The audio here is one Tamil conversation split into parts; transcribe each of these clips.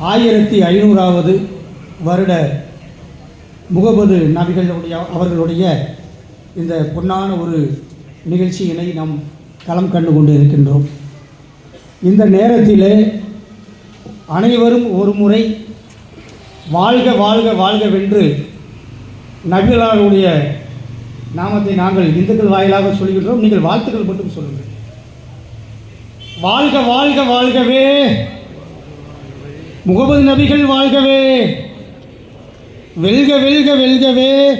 ஆயிரத்தி ஐநூறாவது வருட முகமது நபிகளுடைய அவர்களுடைய இந்த பொன்னான ஒரு நிகழ்ச்சியினை நாம் களம் கண்டு கொண்டு இருக்கின்றோம் இந்த நேரத்தில் அனைவரும் ஒரு முறை வாழ்க வாழ்க வாழ்கவென்று நபிகளாருடைய நாமத்தை நாங்கள் இந்துக்கள் வாயிலாக சொல்கின்றோம். நீங்கள் வாழ்த்துக்கள் மட்டும் சொல்லுங்கள். வாழ்க வாழ்க வாழ்கவே! முகமது நபிகள் வாழ்கவே. வெல்க வெல்க வெல்கவே.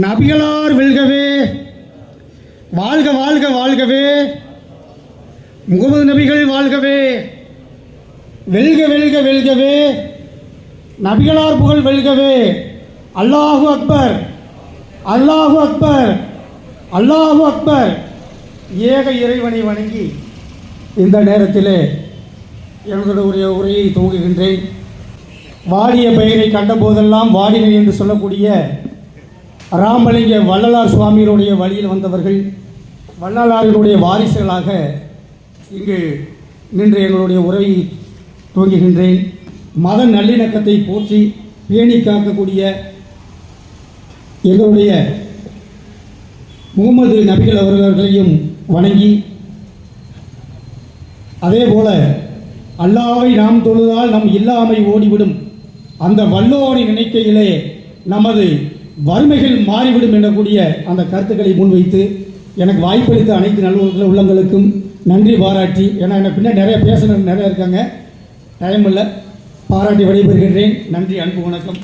நபிகளார் வெல்கவே. வாழ்க வாழ்க வாழ்கவே. முகமது நபிகள் வாழ்கவே. வெல்க வெல்க வெல்கவே. நபிகளார் புகழ் வெல்கவே. அல்லாஹு அக்பர். அல்லாஹு அக்பர். அல்லாஹு அக்பர். ஏக இறைவனை வணங்கி இந்த நேரத்திலே எங்களுடைய உரையை துவங்குகின்றேன். வாடிய பெயரை கண்டபோதெல்லாம் வாடினை என்று சொல்லக்கூடிய ராமலிங்க வள்ளலார் சுவாமியினுடைய வழியில் வந்தவர்கள் வள்ளலாரினுடைய வாரிசுகளாக இங்கு நின்று எங்களுடைய உரையை துவங்குகின்றேன். மத நல்லிணக்கத்தை போற்றி பேணி காக்கக்கூடிய எங்களுடைய முகமது நபிகள் அவர்களையும் வணங்கி அதேபோல அல்லாவை நாம் தொழுதால் நம் இல்லாமை ஓடிவிடும். அந்த வல்லோரை நினைக்கையிலே நமது வறுமைகள் மாறிவிடும் எனக்கூடிய அந்த கருத்துக்களை முன்வைத்து எனக்கு வாய்ப்பளித்த அனைத்து நல்ல உள்ளங்களுக்கும் நன்றி பாராட்டி ஏன்னா எனக்கு பின்னே நிறைய பேசணும் நிறைய இருக்காங்க. டைம் இல்லை. பாராட்டி விடைபெறுகின்றேன். நன்றி அன்பு வணக்கம்.